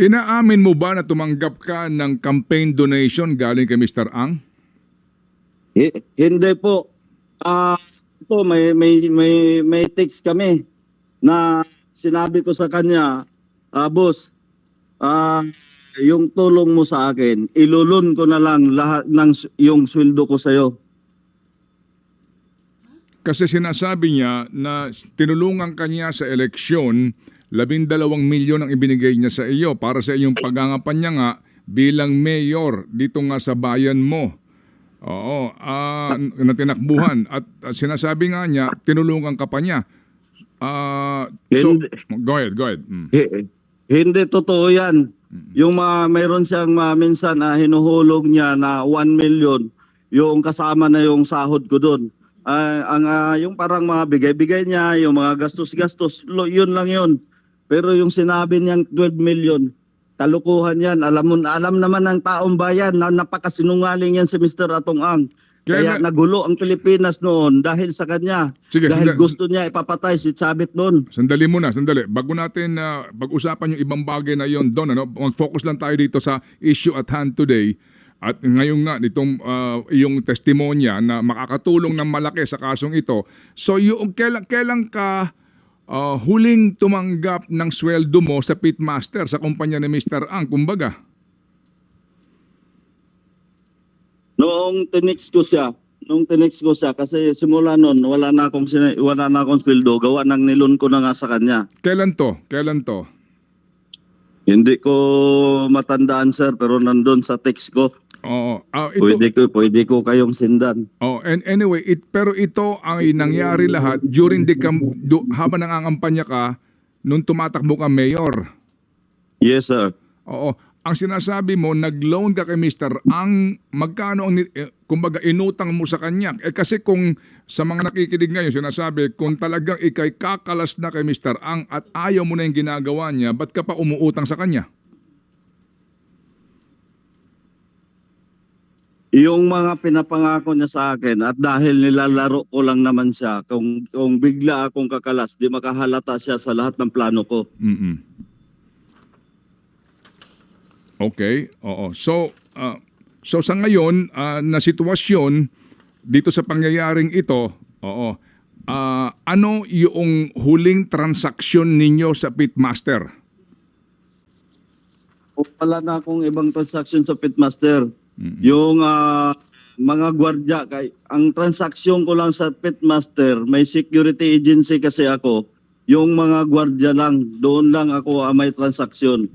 Inaamin mo ba na tumanggap ka ng campaign donation galing kay Mr. Ang? Hi- hindi po. Ah, ito may may may may text kami na sinabi ko sa kanya, ah, boss, ah, yung tulong mo sa akin, ilulun ko na lang lahat ng yung sweldo ko sa iyo. Kasi sinasabi niya na tinulungan ka niya sa eleksyon, labindalawang milyon ang ibinigay niya sa iyo para sa iyong pagangampanya nga bilang mayor dito nga sa bayan mo. Oo, ah, na tinakbuhan. At, at sinasabi nga niya, tinulungan ka pa niya. Ah, so, Hindi. go ahead, go ahead. Mm. Hi- Hindi totoo 'yan. Yung mga mayroon siyang mga minsan na hinuhulog niya na 1 million, yung kasama na yung sahod ko doon. Ah, ang ah, yung parang mga bigay-bigay niya, yung mga gastos-gastos, lo, yun lang yun. Pero yung sinabi niyang 12 million, kalukuhan yan. Alam mo, alam naman ng taong bayan na napakasinungaling yan si Mr. Atong Ang. Kaya Kaya- nagulo ang Pilipinas noon dahil sa kanya. Sige, dahil sandali- gusto niya ipapatay si Chavit noon. Sandali muna, sandali. Bago natin na pag-usapan yung ibang bagay na yon doon, ano, mag-focus lang tayo dito sa issue at hand today. At ngayon nga, itong ah, yung testimonya na makakatulong ng malaki sa kasong ito. So, yung, kailan, kailan ka ah, huling tumanggap ng sweldo mo sa pitmaster, sa kumpanya ni Mr. Ang, kumbaga? Noong tinext ko siya, noong tinext ko siya kasi simula noon wala na akong wala na akong sweldo, gawa nang nilon ko na nga sa kanya. Kailan to? Kailan to? Hindi ko matandaan sir pero nandun sa text ko. Oo. Ah, ito, Pwede ko pwede ko kayong sindan. Oh, and anyway, it, pero ito ay nangyari lahat during the cam, do, habang nangangampanya ka nung tumatakbo ka mayor. Yes sir. Oo. Ang sinasabi mo, nag-loan ka kay Mr. Ang magkano ang eh, kumbaga inutang mo sa kanya. Eh kasi kung sa mga nakikinig ngayon sinasabi, kung talagang ikay kakalas na kay Mr. Ang at ayaw mo na yung ginagawa niya, ba't ka pa umuutang sa kanya? Yung mga pinapangako niya sa akin at dahil nilalaro ko lang naman siya, kung, kung bigla akong kakalas, di makahalata siya sa lahat ng plano ko. mm Okay, oo. So, ah, so sa ngayon ah, na sitwasyon dito sa pangyayaring ito, oo. ah, ano yung huling transaksyon ninyo sa Pitmaster? Wala na akong ibang transaction sa Pitmaster. Mm. Yung ah, mga gwardya, kay, ang transaksyon ko lang sa Pitmaster, may security agency kasi ako, yung mga gwardya lang, doon lang ako ah, may transaksyon.